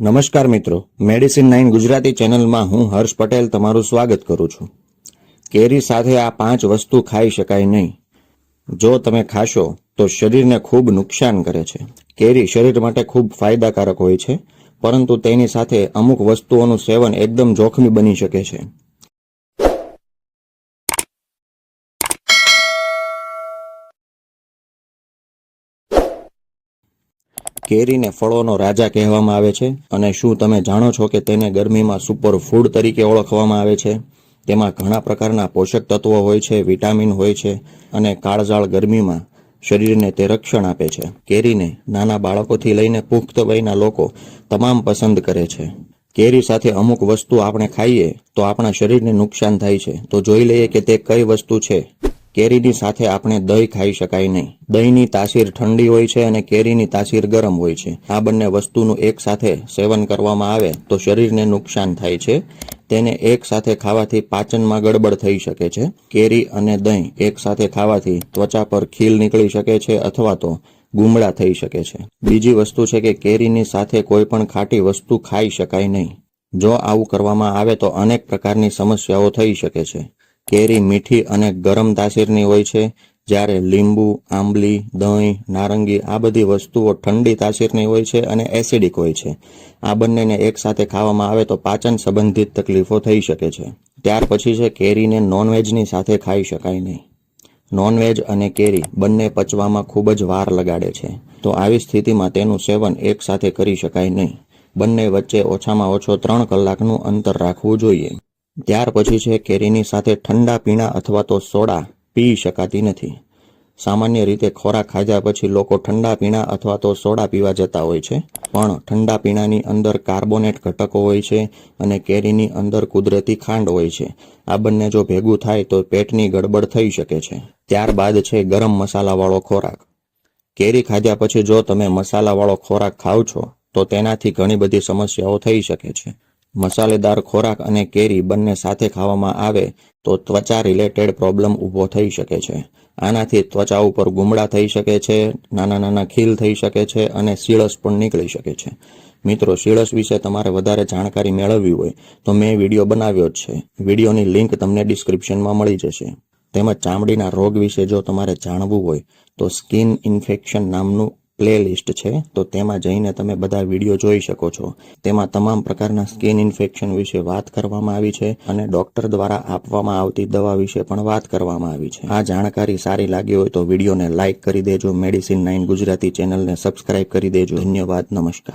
નમસ્કાર મિત્રો. Medicine nine Gujarati ચેનલમાં હું હર્ષ પટેલ તમારું સ્વાગત કરું છું. કેરી સાથે આ પાંચ વસ્તુ ખાઈ શકાય નહીં. જો તમે ખાશો, તો શરીરને ખૂબ નુકસાન કરે છે. કેરી શરીર માટે ખૂબ ફાયદાકારક હોય છે, પરંતુ તેની સાથે અમુક વસ્તુઓનું સેવન એકદમ જોખમી બની શકે છે. કેરીને ફળોનો રાજા કહેવામાં આવે છે અને શું તમે જાણો છો કે તેને ગરમીમાં સુપર ફૂડ તરીકે ઓળખવામાં આવે છે? તેમાં ઘણા પ્રકારના પોષક તત્વો હોય છે, વિટામિન હોય છે અને કાળઝાળ ગરમીમાં શરીરને તે રક્ષણ આપે છે. કેરીને નાના બાળકોથી લઈને પુખ્ત વયના લોકો તમામ પસંદ કરે છે. કેરી સાથે અમુક વસ્તુ આપણે ખાઈએ તો આપણા શરીરને નુકસાન થાય છે. તો જોઈ લઈએ કે તે કઈ વસ્તુ છે? કેરીની સાથે આપણે દહીં ખાઈ શકાય નહીં. દહીંની તાસીર ઠંડી હોય છે અને કેરીની તાસીર ગરમ હોય છે. આ બંને વસ્તુનું એક સાથે સેવન કરવામાં આવે તો શરીરને નુકસાન થાય છે. તેને એક સાથે ખાવાથી પાચનમાં ગડબડ થઈ શકે છે. કેરી અને દહીં એક સાથે ખાવાથી ત્વચા પર ખીલ નીકળી શકે છે અથવા તો ગુમડા થઈ શકે છે. બીજી વસ્તુ છે કે કેરીની સાથે કોઈ પણ ખાટી વસ્તુ ખાઈ શકાય નહીં. જો આવું કરવામાં આવે તો અનેક પ્રકારની સમસ્યાઓ થઈ શકે છે. કેરી, મીઠી અને ગરમ તાસીરની હોય છે. જ્યારે લીંબુ, આંબલી, દહીં, નારંગી આ બધી વસ્તુઓ ઠંડી તાસીરની હોય છે અને એસિડિક હોય છે. આ બંનેને એકસાથે ખાવામાં આવે તો પાચન સંબંધિત તકલીફો થઈ શકે છે. ત્યાર પછી છે કેરીને નોનવેજની સાથે ખાઈ શકાય નહીં. નોનવેજ અને કેરી બંને પચવામાં ખૂબ જ વાર લગાડે છે. તો આવી સ્થિતિમાં તેનું સેવન એકસાથે કરી શકાય નહીં. બંને વચ્ચે ઓછામાં ઓછો ત્રણ કલાકનું અંતર રાખવું જોઈએ. ત્યાર પછી છે કેરીની સાથે ઠંડા પીણા અથવા તો સોડા પી શકાતી નથી. સામાન્ય રીતે ખોરાક ખાધા પછી લોકો ઠંડા પીણા અથવા તો સોડા પીવા જતા હોય છે. પણ ઠંડા પીણાની અંદર કાર્બોનેટ ઘટકો હોય છે અને કેરીની અંદર કુદરતી ખાંડ હોય છે. આ બંને જો ભેગું થાય તો પેટની ગડબડ થઈ શકે છે. ત્યારબાદ છે ગરમ મસાલાવાળો ખોરાક. કેરી ખાધા પછી જો તમે મસાલાવાળો ખોરાક ખાવ છો તો તેનાથી ઘણી બધી સમસ્યાઓ થઈ શકે છે. મસાલેદાર ખોરાક અને કેરી બંને સાથે ખાવામાં આવે તો ત્વચા રિલેટેડ પ્રોબ્લેમ ઊભો થઈ શકે છે. આનાથી ત્વચા ઉપર ગુમડા થઈ શકે છે, નાના નાના ખીલ થઈ શકે છે અને સીળસ પણ નીકળી શકે છે. મિત્રો સીળસ વિશે તમારે વધારે જાણકારી મેળવવી હોય તો મેં વીડિયો બનાવ્યો જ છે. વિડીયોની લિંક તમને ડિસ્ક્રિપ્શનમાં મળી જશે. તેમજ ચામડીના રોગ વિશે જો તમારે જાણવું હોય તો સ્કિન ઇન્ફેક્શન નામનું પ્લે લિસ્ટ છે, તો તેમાં જઈને તમે બધા વીડિયો જોઈ શકો છો. તેમાં તમામ પ્રકારના સ્કિન ઇન્ફેક્શન વિશે વાત કરવામાં આવી છે અને ડોક્ટર દ્વારા આપવામાં આવતી દવા વિશે પણ વાત કરવામાં આવી છે. આ જાણકારી સારી લાગી હોય તો વિડીયોને લાઇક કરી દેજો, મેડિસિન નાઇન ગુજરાતી ચેનલને સબસ્ક્રાઇબ કરી દેજો. ધન્યવાદ, નમસ્કાર.